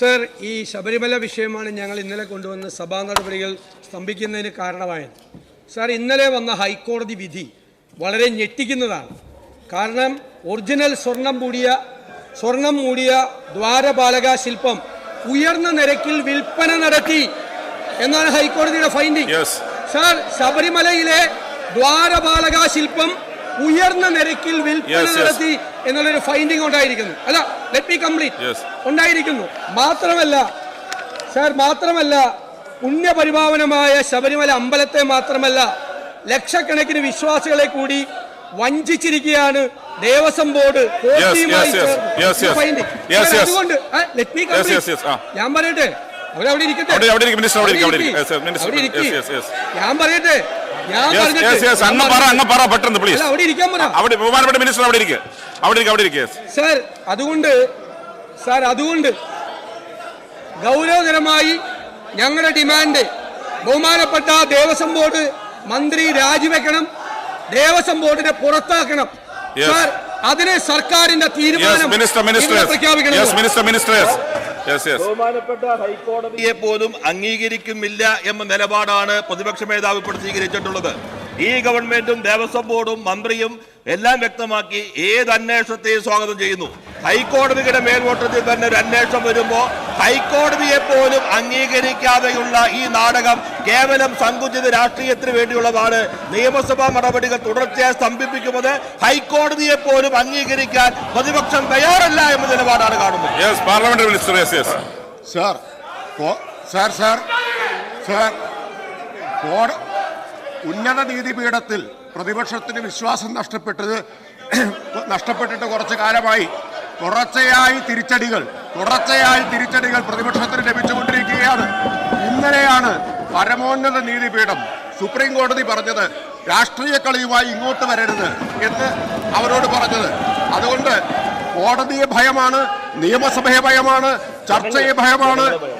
Sir ഈ ശബരിമല വിഷയമാണ് ഞങ്ങൾ ഇന്നലെ കൊണ്ടുവന്ന സഭാ നടപടികൾ സ്തംഭിക്കുന്നതിന് കാരണമായത്. സാർ ഇന്നലെ വന്ന ഹൈക്കോടതി വിധി വളരെ ഞെട്ടിക്കുന്നതാണ്. കാരണം ഒറിജിനൽ സ്വർണം മൂടിയ സ്വർണം മൂടിയ ദ്വാരപാലക ശില്പം ഉയർന്ന നിരക്കിൽ വിൽപ്പന നടത്തി എന്നാണ് ഹൈക്കോടതിയുടെ ഫൈൻഡിങ്. സർ സാർ ശബരിമലയിലെ ദ്വാരപാലക ശില്പം ഉയർന്ന നിരക്കിൽ വിൽപ്പന. നടത്തി എന്നുള്ളൊരു ഫൈൻഡിങ് ഉണ്ടായിരിക്കുന്നു. അല്ല ലെറ്റ് മീ കംപ്ലീറ്റ് ഉണ്ടായിരിക്കുന്നു. മാത്രമല്ല സാർ മാത്രമല്ല പുണ്യപരിപാവനമായ ശബരിമല അമ്പലത്തെ മാത്രമല്ല ലക്ഷക്കണക്കിന് വിശ്വാസികളെ കൂടി വഞ്ചിച്ചിരിക്കുകയാണ് ദേവസ്വം ബോർഡ്. അതുകൊണ്ട്. ഞാൻ പറയട്ടെ? അവരവിടെ ഇരിക്കട്ടെ. ഞാൻ പറയട്ടെ? അങ്ങ് ഞാൻ പറ പറഞ്ഞിട്ട് അങ്ങ് പറ പെട്ടെന്ന് പ്ലീസ് അവിടെ ഇരിക്കാൻ പറ. അവിടെ ബഹുമാനപ്പെട്ട മിനിസ്റ്റർ അവിടെ ഇരിക്കുക അവിടെ ഇരിക്കുക അവിടെ ഇരിക്കുക സാർ അതുകൊണ്ട് സാർ അതുകൊണ്ട് ഗൗരവതരമായി ഞങ്ങളുടെ ഡിമാൻഡ് ബഹുമാനപ്പെട്ട ദേവസ്വം ബോർഡ് മന്ത്രി രാജിവെക്കണം ദേവസ്വം ബോർഡിനെ പുറത്താക്കണം. സാർ അതിന് സർക്കാരിന്റെ തീരുമാനം പ്രഖ്യാപിക്കണം ബഹുമാനപ്പെട്ട ഹൈക്കോടതിയെ പോലും അംഗീകരിക്കുന്നില്ല എന്ന നിലപാടാണ് പ്രതിപക്ഷ മേധാവ് ഇപ്പോൾ സ്വീകരിച്ചിട്ടുള്ളത്. ഈ ഗവൺമെന്റും ദേവസ്വം ബോർഡും മന്ത്രിയും എല്ലാം വ്യക്തമാക്കി ഏത് അന്വേഷണത്തെയും സ്വാഗതം ചെയ്യുന്നു. ഹൈക്കോടതിയുടെ മേൽനോട്ടത്തിൽ തന്നെ ഒരു അന്വേഷണം വരുമ്പോൾ ഹൈക്കോടതിയെ പോലും അംഗീകരിക്കാതെയുള്ള ഈ നാടകം കേവലം സങ്കുചിത രാഷ്ട്രീയത്തിന് വേണ്ടിയുള്ളതാണ്. നിയമസഭാ നടപടികൾ തുടർച്ചയായി സ്തംഭിപ്പിക്കുന്നത് ഹൈക്കോടതിയെ പോലും അംഗീകരിക്കാൻ പ്രതിപക്ഷം തയ്യാറല്ല എന്ന നിലപാടാണ് കാണുന്നത്. യെസ് പാർലമെന്ററി മിനിസ്റ്റർ സാർ ഉന്നത നീതിപീഠത്തിൽ പ്രതിപക്ഷത്തിന് വിശ്വാസം നഷ്ടപ്പെട്ടത് നഷ്ടപ്പെട്ടിട്ട് കുറച്ച് കാലമായി തുടർച്ചയായി തിരിച്ചടികൾ തുടർച്ചയായി തിരിച്ചടികൾ പ്രതിപക്ഷത്തിന് ലഭിച്ചുകൊണ്ടിരിക്കുകയാണ്. ഇന്നലെയാണ് പരമോന്നത നീതിപീഠം സുപ്രീം കോടതി പറഞ്ഞത് രാഷ്ട്രീയ കളിയുമായി ഇങ്ങോട്ട് വരരുത് എന്ന് അവരോട് പറഞ്ഞത്. അതുകൊണ്ട് കോടതിയെ ഭയമാണ് നിയമസഭയെ ഭയമാണ് ചർച്ചയെ ഭയമാണ്.